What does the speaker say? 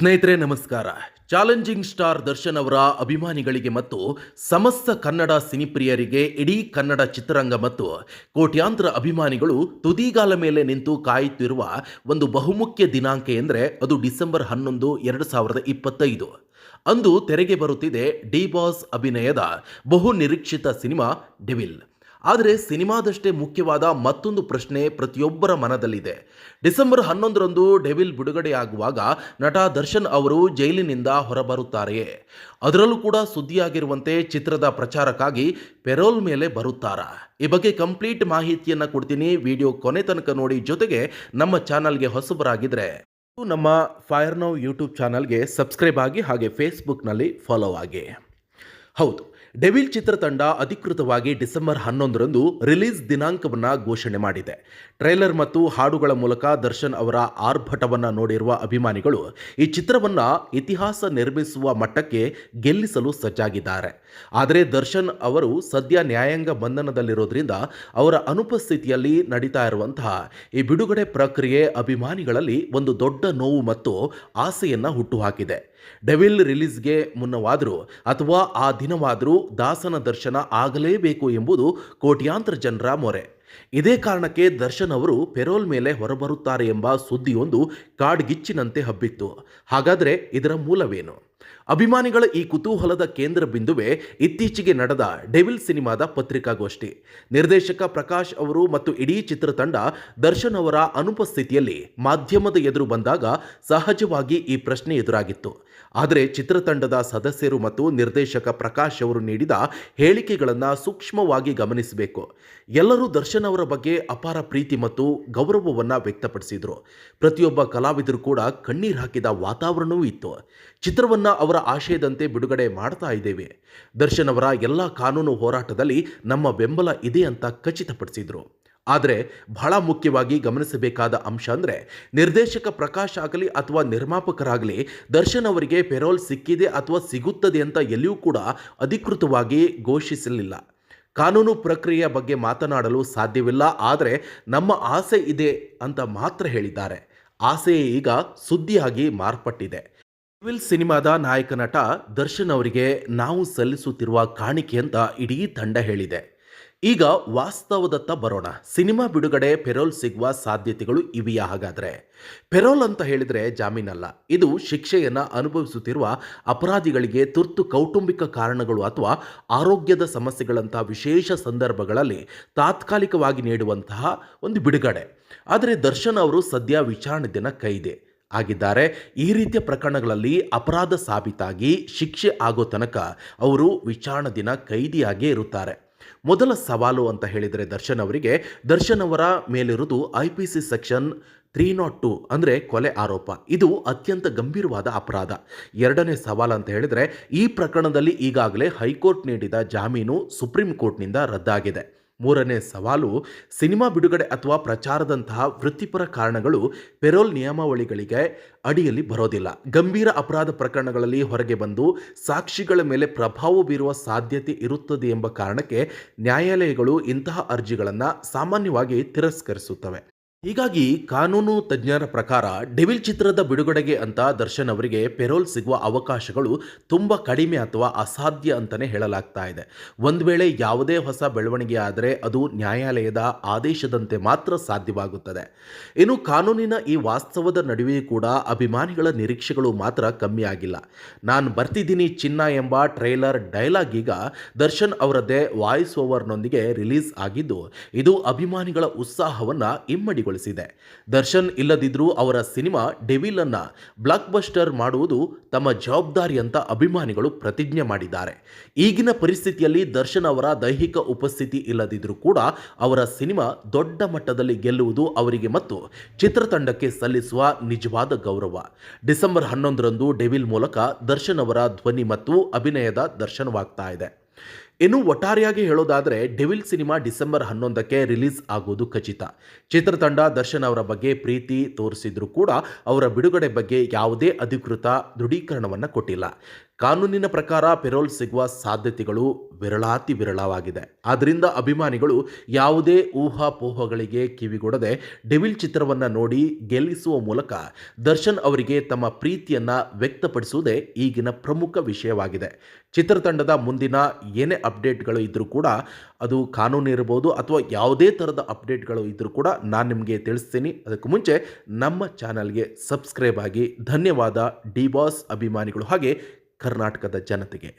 ಸ್ನೇಹಿತರೆ, ನಮಸ್ಕಾರ. Challenging star Darshan ಅವರ ಅಭಿಮಾನಿಗಳಿಗೆ ಮತ್ತು ಸಮಸ್ತ ಕನ್ನಡ ಸಿನಿಪ್ರಿಯರಿಗೆ ಇಡೀ ಕನ್ನಡ ಚಿತ್ರರಂಗ ಮತ್ತು ಕೋಟ್ಯಾಂತರ ಅಭಿಮಾನಿಗಳು ತುದಿಗಾಲ ಮೇಲೆ ನಿಂತು ಕಾಯುತ್ತಿರುವ ಒಂದು ಬಹುಮುಖ್ಯ ದಿನಾಂಕ ಎಂದರೆ ಅದು ಡಿಸೆಂಬರ್ ಹನ್ನೊಂದು, ಎರಡು ಸಾವಿರದ ಇಪ್ಪತ್ತೈದು. ಅಂದು ತೆರೆಗೆ ಬರುತ್ತಿದೆ ಡಿ ಬಾಸ್ ಅಭಿನಯದ ಬಹು ನಿರೀಕ್ಷಿತ ಸಿನಿಮಾ ಡೆವಿಲ್. ಆದರೆ ಸಿನಿಮಾದಷ್ಟೇ ಮುಖ್ಯವಾದ ಮತ್ತೊಂದು ಪ್ರಶ್ನೆ ಪ್ರತಿಯೊಬ್ಬರ ಮನದಲ್ಲಿದೆ. ಡಿಸೆಂಬರ್ ಹನ್ನೊಂದರಂದು ಡೆವಿಲ್ ಬಿಡುಗಡೆಯಾಗುವಾಗ ನಟ ದರ್ಶನ್ ಅವರು ಜೈಲಿನಿಂದ ಹೊರಬರುತ್ತಾರೆಯೇ? ಅದರಲ್ಲೂ ಕೂಡ ಸುದ್ದಿಯಾಗಿರುವಂತೆ ಚಿತ್ರದ ಪ್ರಚಾರಕ್ಕಾಗಿ ಪೆರೋಲ್ ಮೇಲೆ ಬರುತ್ತಾರಾ? ಈ ಬಗ್ಗೆ ಕಂಪ್ಲೀಟ್ ಮಾಹಿತಿಯನ್ನು ಕೊಡ್ತೀನಿ. ವಿಡಿಯೋ ಕೊನೆ ತನಕ ನೋಡಿ. ಜೊತೆಗೆ ನಮ್ಮ ಚಾನಲ್ಗೆ ಹೊಸಬರಾಗಿದ್ದರೆ ನಮ್ಮ ಫೈರ್ ನೌ ಯೂಟ್ಯೂಬ್ ಚಾನಲ್ಗೆ ಸಬ್ಸ್ಕ್ರೈಬ್ ಆಗಿ ಹಾಗೆ ಫೇಸ್ಬುಕ್ನಲ್ಲಿ ಫಾಲೋ ಆಗಿ. ಹೌದು. ಡೆವಿಲ್ ಚಿತ್ರತಂಡ ಅಧಿಕೃತವಾಗಿ ಡಿಸೆಂಬರ್ ಹನ್ನೊಂದರಂದು ರಿಲೀಸ್ ದಿನಾಂಕವನ್ನು ಘೋಷಣೆ ಮಾಡಿದೆ. ಟ್ರೈಲರ್ ಮತ್ತು ಹಾಡುಗಳ ಮೂಲಕ ದರ್ಶನ್ ಅವರ ಆರ್ಭಟವನ್ನು ನೋಡಿರುವ ಅಭಿಮಾನಿಗಳು ಈ ಚಿತ್ರವನ್ನು ಇತಿಹಾಸ ನಿರ್ಮಿಸುವ ಮಟ್ಟಕ್ಕೆ ಗೆಲ್ಲಿಸಲು ಸಜ್ಜಾಗಿದ್ದಾರೆ. ಆದರೆ ದರ್ಶನ್ ಅವರು ಸದ್ಯ ನ್ಯಾಯಾಂಗ ಬಂಧನದಲ್ಲಿರೋದ್ರಿಂದ ಅವರ ಅನುಪಸ್ಥಿತಿಯಲ್ಲಿ ನಡೀತಾ ಇರುವಂತಹ ಈ ಬಿಡುಗಡೆ ಪ್ರಕ್ರಿಯೆ ಅಭಿಮಾನಿಗಳಲ್ಲಿ ಒಂದು ದೊಡ್ಡ ನೋವು ಮತ್ತು ಆಸೆಯನ್ನು ಹುಟ್ಟುಹಾಕಿದೆ ಡೆವಿಲ್ ರಿಲೀಸ್ಗೆ ಮುನ್ನವಾದರೂ ಅಥವಾ ಆ ದಿನವಾದರೂ ದಾಸನ ದರ್ಶನ ಆಗಲೇಬೇಕು ಎಂಬುದು ಕೋಟ್ಯಾಂತರ ಜನರ ಮೊರೆ. ಇದೇ ಕಾರಣಕ್ಕೆ ದರ್ಶನ್ ಅವರು ಪೆರೋಲ್ ಮೇಲೆ ಹೊರಬರುತ್ತಾರೆ ಎಂಬ ಸುದ್ದಿಯೊಂದು ಕಾಡ್ಗಿಚ್ಚಿನಂತೆ ಹಬ್ಬಿತ್ತು. ಹಾಗಾದರೆ ಇದರ ಮೂಲವೇನು? ಅಭಿಮಾನಿಗಳ ಈ ಕುತೂಹಲದ ಕೇಂದ್ರ ಬಿಂದುವೆ ಇತ್ತೀಚೆಗೆ ನಡೆದ ಡೆವಿಲ್ ಸಿನಿಮಾದ ಪತ್ರಿಕಾಗೋಷ್ಠಿ. ನಿರ್ದೇಶಕ ಪ್ರಕಾಶ್ ಅವರು ಮತ್ತು ಇಡೀ ಚಿತ್ರತಂಡ ದರ್ಶನ್ ಅವರ ಅನುಪಸ್ಥಿತಿಯಲ್ಲಿ ಮಾಧ್ಯಮದ ಎದುರು ಬಂದಾಗ ಸಹಜವಾಗಿ ಈ ಪ್ರಶ್ನೆ ಎದುರಾಗಿತ್ತು. ಆದರೆ ಚಿತ್ರತಂಡದ ಸದಸ್ಯರು ಮತ್ತು ನಿರ್ದೇಶಕ ಪ್ರಕಾಶ್ ಅವರು ನೀಡಿದ ಹೇಳಿಕೆಗಳನ್ನು ಸೂಕ್ಷ್ಮವಾಗಿ ಗಮನಿಸಬೇಕು. ಎಲ್ಲರೂ ದರ್ಶನ್ ಅವರ ಬಗ್ಗೆ ಅಪಾರ ಪ್ರೀತಿ ಮತ್ತು ಗೌರವವನ್ನು ವ್ಯಕ್ತಪಡಿಸಿದರು. ಪ್ರತಿಯೊಬ್ಬ ಕಲಾವಿದರು ಕೂಡ ಕಣ್ಣೀರು ಹಾಕಿದ ವಾತಾವರಣವೂ ಇತ್ತು. ಚಿತ್ರವನ್ನು ಅವರ ಆಶಯದಂತೆ ಬಿಡುಗಡೆ ಮಾಡ್ತಾ ಇದ್ದೇವೆ. ದರ್ಶನ್ ಅವರ ಎಲ್ಲ ಕಾನೂನು ಹೋರಾಟದಲ್ಲಿ ನಮ್ಮ ಬೆಂಬಲ ಇದೆ ಅಂತ ಖಚಿತಪಡಿಸಿದರು. ಆದರೆ ಬಹಳ ಮುಖ್ಯವಾಗಿ ಗಮನಿಸಬೇಕಾದ ಅಂಶ ಅಂದರೆ ನಿರ್ದೇಶಕ ಪ್ರಕಾಶ್ ಆಗಲಿ ಅಥವಾ ನಿರ್ಮಾಪಕರಾಗಲಿ ದರ್ಶನ್ ಅವರಿಗೆ ಪೆರೋಲ್ ಸಿಕ್ಕಿದೆ ಅಥವಾ ಸಿಗುತ್ತದೆ ಅಂತ ಎಲ್ಲಿಯೂ ಕೂಡ ಅಧಿಕೃತವಾಗಿ ಘೋಷಿಸಲಿಲ್ಲ. ಕಾನೂನು ಪ್ರಕ್ರಿಯೆಯ ಬಗ್ಗೆ ಮಾತನಾಡಲು ಸಾಧ್ಯವಿಲ್ಲ, ಆದರೆ ನಮ್ಮ ಆಸೆ ಇದೆ ಅಂತ ಮಾತ್ರ ಹೇಳಿದ್ದಾರೆ. ಆಸೆ ಈಗ ಸುದ್ದಿಯಾಗಿ ಮಾರ್ಪಟ್ಟಿದೆ. ವಿಲ್ ಸಿನಿಮಾದ ನಾಯಕ ನಟ ದರ್ಶನ್ ಅವರಿಗೆ ನಾವು ಸಲ್ಲಿಸುತ್ತಿರುವ ಕಾಣಿಕೆ ಅಂತ ಇಡೀ ತಂಡ ಹೇಳಿದೆ. ಈಗ ವಾಸ್ತವದತ್ತ ಬರೋಣ. ಸಿನಿಮಾ ಬಿಡುಗಡೆ ಪೆರೋಲ್ ಸಿಗುವ ಸಾಧ್ಯತೆಗಳು ಇವೆಯಾ ಹಾಗಾದರೆ? ಪೆರೋಲ್ ಅಂತ ಹೇಳಿದರೆ ಜಾಮೀನಲ್ಲ. ಇದು ಶಿಕ್ಷೆಯನ್ನು ಅನುಭವಿಸುತ್ತಿರುವ ಅಪರಾಧಿಗಳಿಗೆ ತುರ್ತು ಕೌಟುಂಬಿಕ ಕಾರಣಗಳು ಅಥವಾ ಆರೋಗ್ಯದ ಸಮಸ್ಯೆಗಳಂತಹ ವಿಶೇಷ ಸಂದರ್ಭಗಳಲ್ಲಿ ತಾತ್ಕಾಲಿಕವಾಗಿ ನೀಡುವಂತಹ ಒಂದು ಬಿಡುಗಡೆ. ಆದರೆ ದರ್ಶನ್ ಅವರು ಸದ್ಯ ವಿಚಾರಣೆ ದಿನ ಕೈದೆ ಆಗಿದ್ದಾರೆ. ಈ ರೀತಿಯ ಪ್ರಕರಣಗಳಲ್ಲಿ ಅಪರಾಧ ಸಾಬೀತಾಗಿ ಶಿಕ್ಷೆ ಆಗೋ ತನಕ ಅವರು ವಿಚಾರಣಾ ದಿನ ಕೈದಿಯಾಗೇ ಇರುತ್ತಾರೆ. ಮೊದಲ ಸವಾಲು ಅಂತ ಹೇಳಿದರೆ ದರ್ಶನ್ ಅವರಿಗೆ. ದರ್ಶನ್ ಅವರ ಮೇಲಿರುವುದು I P C section three not two ಅಂದರೆ ಕೊಲೆ ಆರೋಪ. ಇದು ಅತ್ಯಂತ ಗಂಭೀರವಾದ ಅಪರಾಧ. ಎರಡನೇ ಸವಾಲು ಅಂತ ಹೇಳಿದರೆ ಈ ಪ್ರಕರಣದಲ್ಲಿ ಈಗಾಗಲೇ ಹೈಕೋರ್ಟ್ ನೀಡಿದ ಜಾಮೀನು ಸುಪ್ರೀಂ ಕೋರ್ಟ್ನಿಂದ ರದ್ದಾಗಿದೆ. ಮೂರನೇ ಸವಾಲು, ಸಿನಿಮಾ ಬಿಡುಗಡೆ ಅಥವಾ ಪ್ರಚಾರದಂತಹ ವೃತ್ತಿಪರ ಕಾರಣಗಳು ಪೆರೋಲ್ ನಿಯಮಾವಳಿಗಳಿಗೆ ಅಡಿಯಲ್ಲಿ ಬರೋದಿಲ್ಲ. ಗಂಭೀರ ಅಪರಾಧ ಪ್ರಕರಣಗಳಲ್ಲಿ ಹೊರಗೆ ಬಂದು ಸಾಕ್ಷಿಗಳ ಮೇಲೆ ಪ್ರಭಾವ ಬೀರುವ ಸಾಧ್ಯತೆ ಇರುತ್ತದೆ ಎಂಬ ಕಾರಣಕ್ಕೆ ನ್ಯಾಯಾಲಯಗಳು ಇಂತಹ ಅರ್ಜಿಗಳನ್ನು ಸಾಮಾನ್ಯವಾಗಿ ತಿರಸ್ಕರಿಸುತ್ತವೆ. ಹೀಗಾಗಿ ಕಾನೂನು ತಜ್ಞರ ಪ್ರಕಾರ ಡೆವಿಲ್ ಚಿತ್ರದ ಬಿಡುಗಡೆಗೆ ಅಂತ ದರ್ಶನ್ ಅವರಿಗೆ ಪೆರೋಲ್ ಸಿಗುವ ಅವಕಾಶಗಳು ತುಂಬ ಕಡಿಮೆ ಅಥವಾ ಅಸಾಧ್ಯ ಅಂತಲೇ ಹೇಳಲಾಗ್ತಾ ಇದೆ. ಒಂದು ವೇಳೆ ಯಾವುದೇ ಹೊಸ ಬೆಳವಣಿಗೆ ಆದರೆ ಅದು ನ್ಯಾಯಾಲಯದ ಆದೇಶದಂತೆ ಮಾತ್ರ ಸಾಧ್ಯವಾಗುತ್ತದೆ. ಇನ್ನು ಕಾನೂನಿನ ಈ ವಾಸ್ತವದ ನಡುವೆಯೂ ಕೂಡ ಅಭಿಮಾನಿಗಳ ನಿರೀಕ್ಷೆಗಳು ಮಾತ್ರ ಕಮ್ಮಿ ಆಗಿಲ್ಲ. ನಾನು ಬರ್ತಿದ್ದೀನಿ ಚಿನ್ನ ಎಂಬ ಟ್ರೈಲರ್ ಡೈಲಾಗ್ ಈಗ ದರ್ಶನ್ ಅವರದ್ದೇ ವಾಯ್ಸ್ ಓವರ್ನೊಂದಿಗೆ ರಿಲೀಸ್ ಆಗಿದ್ದು, ಇದು ಅಭಿಮಾನಿಗಳ ಉತ್ಸಾಹವನ್ನು ಇಮ್ಮಡಿಗೊಳಿಸಿದೆ ದರ್ಶನ್ ಇಲ್ಲದಿದ್ದರೂ ಅವರ ಸಿನಿಮಾ ಡೆವಿಲ್ ಅನ್ನ ಬ್ಲಾಕ್ ಬಸ್ಟರ್ ಮಾಡುವುದು ತಮ್ಮ ಜವಾಬ್ದಾರಿ ಅಂತ ಅಭಿಮಾನಿಗಳು ಪ್ರತಿಜ್ಞೆ ಮಾಡಿದ್ದಾರೆ. ಈಗಿನ ಪರಿಸ್ಥಿತಿಯಲ್ಲಿ ದರ್ಶನ್ ಅವರ ದೈಹಿಕ ಉಪಸ್ಥಿತಿ ಇಲ್ಲದಿದ್ದರೂ ಕೂಡ ಅವರ ಸಿನಿಮಾ ದೊಡ್ಡ ಮಟ್ಟದಲ್ಲಿ ಗೆಲ್ಲುವುದು ಅವರಿಗೆ ಮತ್ತು ಚಿತ್ರತಂಡಕ್ಕೆ ಸಲ್ಲಿಸುವ ನಿಜವಾದ ಗೌರವ. ಡಿಸೆಂಬರ್ ಹನ್ನೊಂದರಂದು ಡೆವಿಲ್ ಮೂಲಕ ದರ್ಶನ್ ಅವರ ಧ್ವನಿ ಮತ್ತು ಅಭಿನಯದ ದರ್ಶನವಾಗ್ತಾ ಇದೆ. ಇನ್ನು ಒಟ್ಟಾರೆಯಾಗಿ ಹೇಳೋದಾದರೆ ಡೆವಿಲ್ ಸಿನಿಮಾ ಡಿಸೆಂಬರ್ ಹನ್ನೊಂದಕ್ಕೆ ರಿಲೀಸ್ ಆಗುವುದು ಖಚಿತ. ಚಿತ್ರತಂಡ ದರ್ಶನ್ ಅವರ ಬಗ್ಗೆ ಪ್ರೀತಿ ತೋರಿಸಿದ್ರೂ ಕೂಡ ಅವರ ಬಿಡುಗಡೆ ಬಗ್ಗೆ ಯಾವುದೇ ಅಧಿಕೃತ ದೃಢೀಕರಣವನ್ನು ಕೊಟ್ಟಿಲ್ಲ. ಕಾನೂನಿನ ಪ್ರಕಾರ ಪೆರೋಲ್ ಸಿಗುವ ಸಾಧ್ಯತೆಗಳು ವಿರಳಾತಿ ವಿರಳವಾಗಿದೆ. ಆದ್ದರಿಂದ ಅಭಿಮಾನಿಗಳು ಯಾವುದೇ ಊಹಾಪೋಹಗಳಿಗೆ ಕಿವಿಗೊಡದೆ ಡೆವಿಲ್ ಚಿತ್ರವನ್ನು ನೋಡಿ ಗೆಲ್ಲಿಸುವ ಮೂಲಕ ದರ್ಶನ್ ಅವರಿಗೆ ತಮ್ಮ ಪ್ರೀತಿಯನ್ನು ವ್ಯಕ್ತಪಡಿಸುವುದೇ ಈಗಿನ ಪ್ರಮುಖ ವಿಷಯವಾಗಿದೆ. ಚಿತ್ರತಂಡದ ಮುಂದಿನ ಏನೇ ಅಪ್ಡೇಟ್ಗಳು ಇದ್ದರೂ ಕೂಡ ಅದು ಕಾನೂನು ಇರ್ಬೋದು ಅಥವಾ ಯಾವುದೇ ಥರದ ಅಪ್ಡೇಟ್ಗಳು ಇದ್ದರೂ ಕೂಡ ನಾನು ನಿಮಗೆ ತಿಳಿಸ್ತೀನಿ. ಅದಕ್ಕೂ ಮುಂಚೆ ನಮ್ಮ ಚಾನಲ್ಗೆ ಸಬ್ಸ್ಕ್ರೈಬ್ ಆಗಿ ಧನ್ಯವಾದ ಡಿ ಬಾಸ್ ಅಭಿಮಾನಿಗಳು ಹಾಗೆ ಕರ್ನಾಟಕದ ಜನತೆಗೆ.